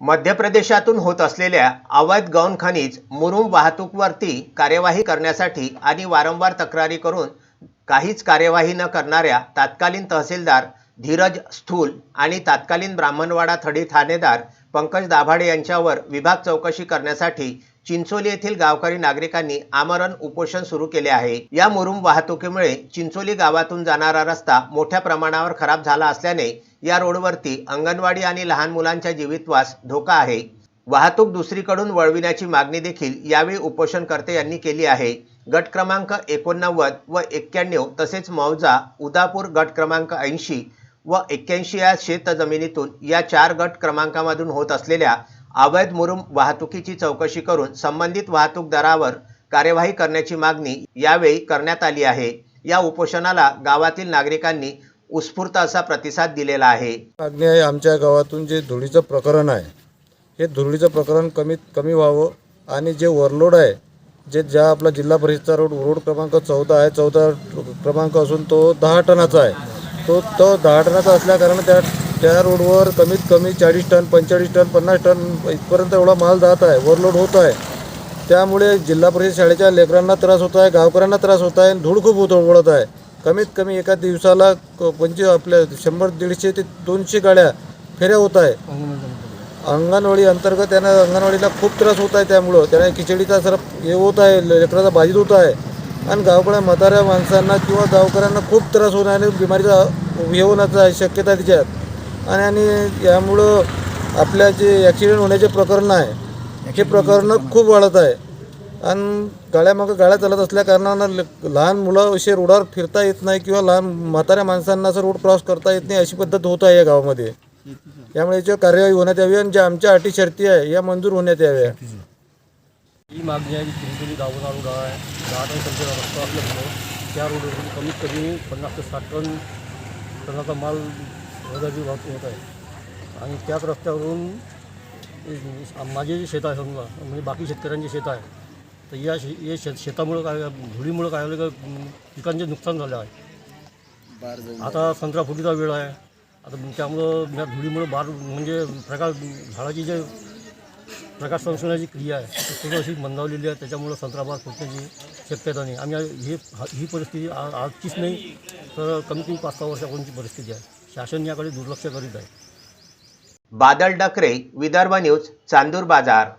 मध्य प्रदेशातून होत असलेल्या अवैध गौण खनिज मुरुम वाहतूकवरती कार्यवाही करण्यासाठी आणि वारंवार तक्रारी करून काहीच कार्यवाही न करणाऱ्या तात्कालीन तहसीलदार धीरज स्थूल आणि तात्कालीन ब्राह्मणवाडा थडी ठाणेदार पंकज दाभाडे यांच्यावर विभाग चौकशी करण्यासाठी चिंचोली येथील गावकरी नागरिकांनी आमरण उपोषण सुरू केले आहे. या मुरुम वाहतुकीमुळे चिंचोली गावातून जाणारा रस्ता मोठ्या प्रमाणावर खराब झाला असल्याने या रोडवरती अंगणवाडी आणि लहान मुलांच्या जीवितवास धोका आहे. वाहतूक दुसरीकडून वळविण्याची मागणी देखील यावेळी उपोषणकर्ते यांनी केली आहे. गट क्रमांक एकोणनव्वद व एक्क्याण्णव तसेच मौजा उदापूर गट क्रमांक ऐंशी व एक्क्याऐंशी या शेत जमिनीतून या चार गट क्रमांकामधून होत असलेल्या अवैध मुरुम वाहतुकीची चौकशी करून संबंधित वाहतूकदारावर कार्यवाही करण्याची मागणी यावेळी करण्यात आली आहे. या उपोषणाला गावातील नागरिकांनी उत्स्फूर्त असा प्रतिसाद दिलेला आहे. मागणी आहे आमच्या गावातून जे धुळीचं प्रकरण आहे हे धुळीचं प्रकरण कमीत कमी व्हावं आणि जे ओव्हरलोड आहे जे ज्या आपला जिल्हा परिषदचा रोड रोड क्रमांक चौदा आहे चौदा क्रमांक असून तो दहा टनाचा आहे. तो तो दहा टनाचा असल्याकारणे त्या त्या रोडवर कमीत कमी चाळीस टन पंचेचाळीस टन पन्नास टन इथपर्यंत एवढा माल जात आहे ओव्हरलोड होत आहे. त्यामुळे जिल्हा परिषद शाळेच्या लेकरांना त्रास होत आहे गावकऱ्यांना त्रास होत आहे आणि धूळ खूप होत उडत आहे. कमीत कमी एका दिवसाला क- पंचवीस आपल्या शंभर दीडशे ते दोनशे गाड्या फेऱ्या होत आहे. अंगणवाडी अंतर्गत त्यांना अंगणवाडीला खूप त्रास होत आहे त्यामुळं. त्यांना खिचडीचा सर हे होत आहे लेकराचा बाधित होत आहे. आणि गावकड्या म्हाताऱ्या माणसांना किंवा गावकऱ्यांना खूप त्रास होणार आणि बिमारीचा हे होण्याचा शक्यता आहे त्याच्यात आणि आणि यामुळं आपल्या जे ॲक्सिडेंट होण्याचे प्रकरण आहे हे प्रकरणं खूप वाढत आहे. आणि गाड्यामागं गाड्या चालत असल्याकारणानं ल- लहान मुलं असे रोडावर फिरता येत नाही किंवा लहान म्हाताऱ्या माणसांना असं रोड क्रॉस करता येत नाही अशी पद्धत होत आहे या गावामध्ये. त्यामुळे याच्यावर कार्यवाही होण्यात यावी आणि ज्या आमच्या अटी शर्ती आहे या मंजूर होण्यात याव्या. ही मागणी आहे की चिंचोली दावणा रोड आहे. दहा टन संख्येचा रस्ता असल्यामुळे त्या रोडवरून कमीत कमी पन्नास ते साठ टन टनाचा माल रोजाची वाहतूक होत आहे. आणि त्याच रस्त्यावरून माझे जे शेत आहे समजा म्हणजे बाकी शेतकऱ्यांची शेत आहे तर या शे हे शेत शेतामुळं काय धुळीमुळं काय झालं का पिकांचे नुकसान झालं आहे. आता संत्रा फुटीचा वेळ आहे. आता त्यामुळं या धुळीमुळं बार म्हणजे प्रकाश झाडाची जे प्रकाश संश्लेषणाची क्रिया आहे ती अशी मंदावलेली आहे. त्याच्यामुळं संत्राबाद फुटण्याची शक्यता नाही. आम्ही ही ही परिस्थिती आ- आजचीच नाही तर कमीत कमी पाच सहा वर्षापूर्वीची परिस्थिती आहे. शासन याकडे दुर्लक्ष करीत आहे. बादल डकरे विदर्भ न्यूज चांदूर बाजार.